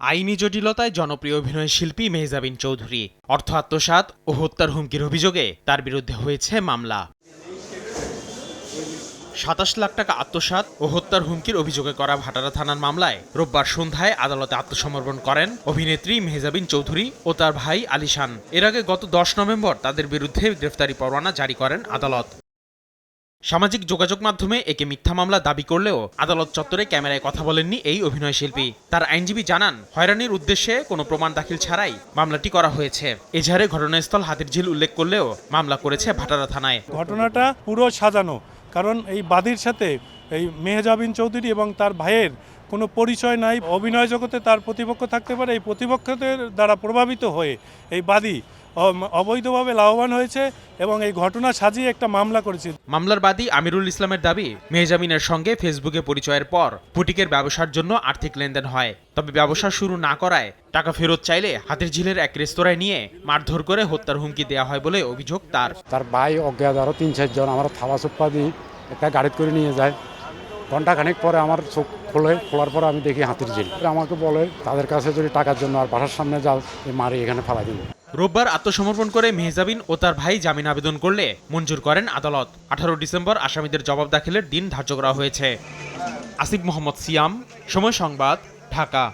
আইনি জটিলতায় জনপ্রিয় অভিনয় শিল্পী মেহজাবিন চৌধুরী। অর্থ আত্মসাৎ ও হত্যার হুমকির অভিযোগে তার বিরুদ্ধে হয়েছে মামলা। সাতাশ লাখ টাকা আত্মসাৎ ও হত্যার হুমকির অভিযোগে করা ভাটারা থানার মামলায় রোববার সন্ধ্যায় আদালতে আত্মসমর্পণ করেন অভিনেত্রী মেহজাবিন চৌধুরী ও তার ভাই আলিশান। এর আগে গত দশ নভেম্বর তাদের বিরুদ্ধে গ্রেফতারি পরোয়ানা জারি করেন আদালত। সামাজিক যোগাযোগ মাধ্যমে একে মিথ্যা মামলা দাবি করলেও আদালত চত্বরে ক্যামেরায় কথা বলেননি এই অভিনয় শিল্পী। তার আইনজীবী জানান, হয়রানির উদ্দেশ্যে কোনো প্রমাণ দাখিল ছাড়াই মামলাটি করা হয়েছে। এজাহারে ঘটনাস্থল হাতিরঝিল উল্লেখ করলেও মামলা করেছে ভাটারা থানায়। ঘটনাটা পুরো সাজানো, কারণ এই বাদীর সাথে এই মেহজাবিন চৌধুরী এবং তার ভাইয়ের কোনো পরিচয় নাই। অভিনয় জগতে তার প্রতিপক্ষ থাকতে পারে, এই প্রতিপক্ষদের দ্বারা প্রভাবিত হয়ে এই বাদী অবৈধভাবে লাভবান হয়েছে এবং এই ঘটনা সাজিয়ে একটা মামলা করেছে। মামলার বাদী আমিরুল ইসলামের দাবি মেহজামিনের সঙ্গে ফেসবুকে পরিচয়ের পর বুটিকের ব্যবসার জন্য আর্থিক লেনদেন হয়। তবে ব্যবসা শুরু না করায় টাকা ফেরত চাইলে হাতির ঝিলের এক রেস্তোরাঁয় নিয়ে মারধর করে হত্যার হুমকি দেওয়া হয় বলে অভিযোগ তার। তার ভাই অজ্ঞাত আরও তিন চারজন আমার থাবা চোপ্পা দিয়ে একটা গাড়িতে করে নিয়ে যায়। ঘন্টাখানেক পরে আমার চোখ খোলে খোলার পরে আমি দেখি হাতির ঝিল। আমাকে বলে তাদের কাছে যদি টাকার জন্য আর বাসার সামনে যাও মারি এখানে ফালাই দিন রোববার আত্মসমর্পণ করে মেহজাবিন ও তার ভাই জামিন আবেদন করলে মঞ্জুর করেন আদালত। আঠারো ডিসেম্বর আসামিদের জবাব দাখিলের দিন ধার্য করা হয়েছে। আসিফ মোহাম্মদ সিয়াম, সময় সংবাদ, ঢাকা।